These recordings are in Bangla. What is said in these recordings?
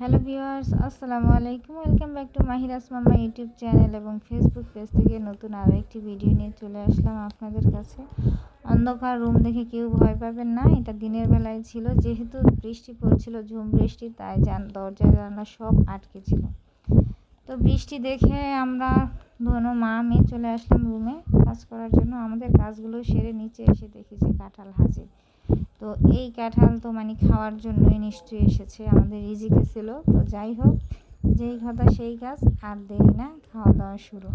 হ্যালো ভিউয়ার্স, আসসালামু আলাইকুম। ওয়েলকাম ব্যাক টু মাহিরাস মামা ইউটিউব চ্যানেল এবং ফেসবুক পেজ থেকে নতুন আরও একটি ভিডিও নিয়ে চলে আসলাম আপনাদের কাছে। অন্ধকার রুম দেখে কেউ ভয় পাবেন না, এটা দিনের বেলায় ছিল। যেহেতু বৃষ্টি পড়ছিল, ঝুম বৃষ্টি, তাই দরজা জানলা সব আটকে ছিল। তো বৃষ্টি দেখে আমরা ধনু, মা মেয়ে চলে আসলাম রুমে। কাজ করার জন্য আমাদের কাজগুলো সেরে নিচে এসে দেখি যে কাঁঠাল হাজির তো এই কাঁঠাল তো মানে খাওয়ার জন্যই নিশ্চয়ই এসেছে, আমাদের রিজিকে ছিল। তো যাই হোক, যেই কথা সেই কাজ, আর দেরি না খাওয়া দাওয়া শুরু।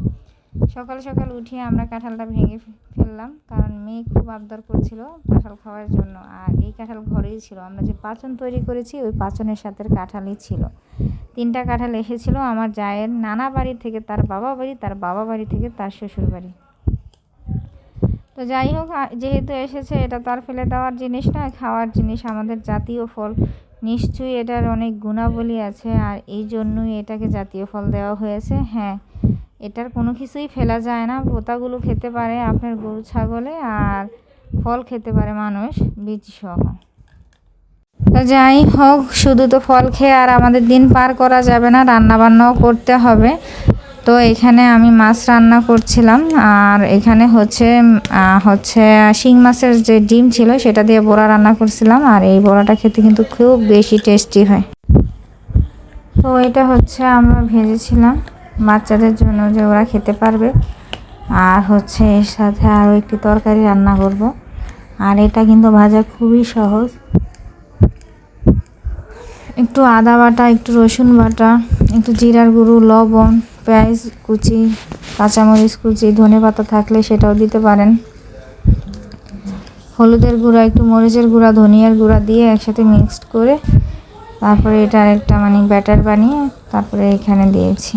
সকাল সকাল উঠিয়ে আমরা কাঁঠালটা ভেঙে ফেললাম, কারণ মেয়ে খুব আবদার করছিল কাঁঠাল খাওয়ার জন্য। আর এই কাঁঠাল ঘরেই ছিল। আমরা যে পাচন তৈরি করেছি, ওই পাচনের সাথে কাঁঠালই ছিল। তিনটা কাঁঠাল এসেছিল আমার জায়ের নানা বাড়ি থেকে, তার বাবা বাড়ি, তার বাবা বাড়ি থেকে, তার শ্বশুর বাড়ি তো যাই হোক যেহেতু এসেছে এটা তার ফেলে দেওয়ার জিনিস নয় খাওয়ার জিনিস, আমাদের জাতীয় ফল। নিশ্চয়ই এটার অনেক গুণাবলী আছে আর এই জন্যই এটাকে জাতীয় ফল দেওয়া হয়েছে। হ্যাঁ এটার কোনো কিছুই ফেলা যায় না। পোতাগুলো খেতে পারে আপনার গরু, ছাগলে আর ফল খেতে পারে মানুষ, বীজ সহ। তো যাই হোক, শুধু তো ফল খেয়ে আর আমাদের দিন পার করা যাবে না রান্না বান্নাও করতে হবে। তো এখানে আমি মাছ রান্না করছিলাম, আর এখানে হচ্ছে হচ্ছে শিং মাছের যে ডিম ছিল সেটা দিয়ে বড়া রান্না করছিলাম, আর এই বড়াটা খেতে কিন্তু খুব বেশি টেস্টি হয়। তো এটা হচ্ছে আমরা ভেজেছিলাম, বাচ্চাদের জন্য যে ওরা খেতে পারবে। আর হচ্ছে এর সাথে আরও একটি তরকারি রান্না করব, আর এটা কিন্তু ভাজা খুবই সহজ। একটু আদা বাটা, একটু রসুন বাটা, একটু জিরার গুঁড়ো, লবণ পেঁয়াজ কুচি, কাঁচামরিচ কুচি, ধনে পাতা থাকলে সেটাও দিতে পারেন। হলুদের গুঁড়া, একটু মরিচের গুঁড়া, ধনিয়ার গুঁড়া দিয়ে একসাথে মিক্সড করে তারপরে এটা একটা মানে ব্যাটার বানিয়ে তারপরে এখানে দিয়েছি।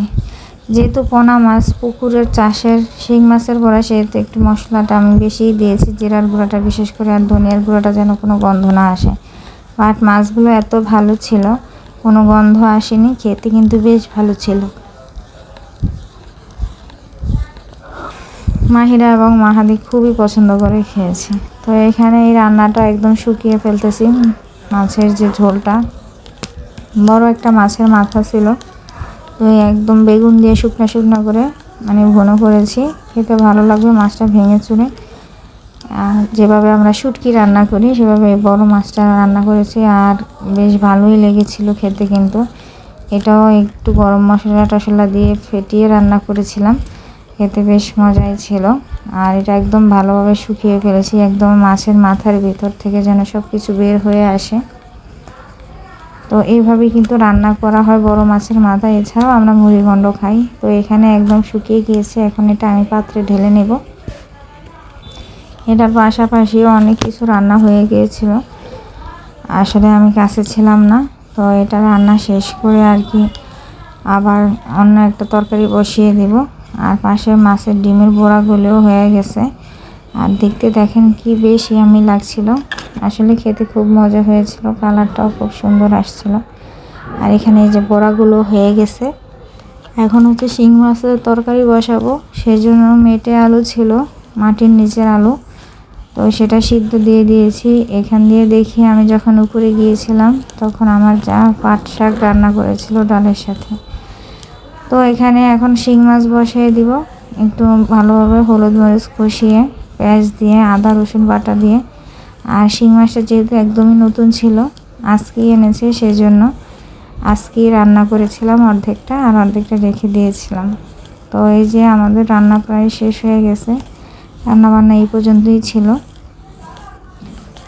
যেহেতু পোনা মাছ, পুকুরের চাষের, শিং মাছের বড়া, সেহেতু একটু মশলাটা আমি বেশিই দিয়েছি, জিরার গুঁড়াটা বিশেষ করে আর ধনিয়ার গুঁড়াটা যেন কোনো গন্ধ না আসে। বাট মাছগুলো এত ভালো ছিল, কোনো গন্ধ আসেনি, খেতে কিন্তু বেশ ভালো ছিল। মাহিরা এবং মাহাদি খুবই পছন্দ করে খেয়েছে। তো এখানে এই রান্নাটা একদম শুকিয়ে ফেলতেছি, মাছের যে ঝোলটা। বড় একটা মাছের মাথা ছিল। তো একদম বেগুন দিয়ে শুকনো শুকনো করে মানে ঘন করেছি। খেতে ভালো লাগবে মাছটা ভেঙে চুড়ে যেভাবে আমরা শুটকি রান্না করি, সেভাবে বড় মাছটা রান্না করেছি আর বেশ ভালোই লেগেছিল খেতে কিন্তু। এটাও একটু গরম মশলা টশলা দিয়ে ফেটিয়ে রান্না করেছিলাম। খেতে বেশ মজাই ছিল। আর এটা একদম ভালোভাবে শুকিয়ে ফেলেছি, একদম মাছের মাথার ভিতর থেকে যেন সব কিছু বের হয়ে আসে। তো এইভাবেই কিন্তু রান্না করা হয় বড় মাছের মাথা এছাড়াও আমরা মুড়িগণ্ড খাই। তো এখানে একদম শুকিয়ে গিয়েছে, এখন এটা আমি পাত্রে ঢেলে নেব। এটার পাশাপাশিও অনেক কিছু রান্না হয়ে গিয়েছিল। আসলে আমি কাছে ছিলাম না, তো এটা রান্না শেষ করে আর কি আবার অন্য একটা তরকারি বসিয়ে দেব। আর পাশে মাছের ডিমের বড়াগুলোও হয়ে গেছে। আর দেখতে দেখেন কি বেশি আমি লাগছিল। আসলে খেতে খুব মজা হয়েছিল, কালারটাও খুব সুন্দর আসছিল। আর এখানে এই যে বড়াগুলো হয়ে গেছে। এখন হচ্ছে শিং মাছের তরকারি বসাবো। সেজন্য মেটে আলু ছিল, মাটির নিচের আলু। তো সেটা সিদ্ধ দিয়ে দিয়েছি। এখান দিয়ে দেখি আমি যখন উপরে গিয়েছিলাম, তখন আমার যা পাট শাক রান্না করেছিল ডালের সাথে। তো এখানে এখন শিং মাছ বসিয়ে দিব। একটু ভালোভাবে হলুদ মরিচ কষিয়ে, পেঁয়াজ দিয়ে, আদা, রসুন বাটা দিয়ে। আর শিং মাছটা যেহেতু একদমই নতুন ছিল, আজকেই এনেছে সেজন্য। আজকেই রান্না করেছিলাম অর্ধেকটা আর অর্ধেকটা রেখে দিয়েছিলাম। তো এই যে আমাদের রান্না প্রায় শেষ হয়ে গেছে রান্না বান্না এই পর্যন্তই ছিল।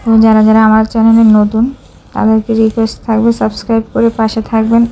তো যারা যারা আমার চ্যানেলে নতুন, তাদেরকে রিকোয়েস্ট থাকবে সাবস্ক্রাইব করে পাশে থাকবেন।